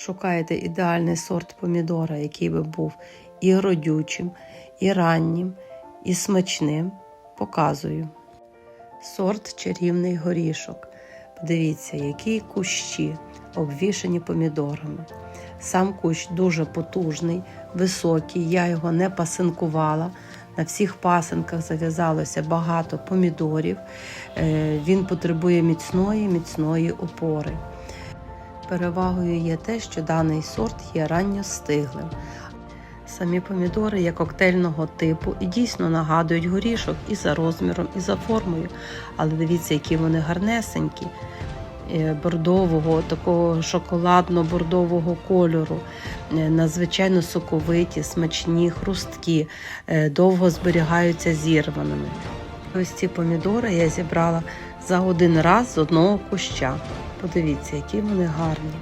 Шукаєте ідеальний сорт помідора, який би був і родючим, і раннім, і смачним. Показую. Сорт чарівний горішок. Подивіться, які кущі обвішані помідорами. Сам кущ дуже потужний, високий. Я його не пасинкувала. На всіх пасинках зав'язалося багато помідорів. Е, Він потребує міцної, міцної опори. Перевагою є те, що даний сорт є ранньостиглим. Самі помідори є коктейльного типу і дійсно нагадують горішок і за розміром, і за формою. Але дивіться, які вони гарнесенькі, е, бордового, такого шоколадно-бордового кольору, е, надзвичайно соковиті, смачні, хрусткі, е, довго зберігаються зірваними. Ось ці помідори я зібрала за один раз з одного куща. Подивіться, які вони гарні.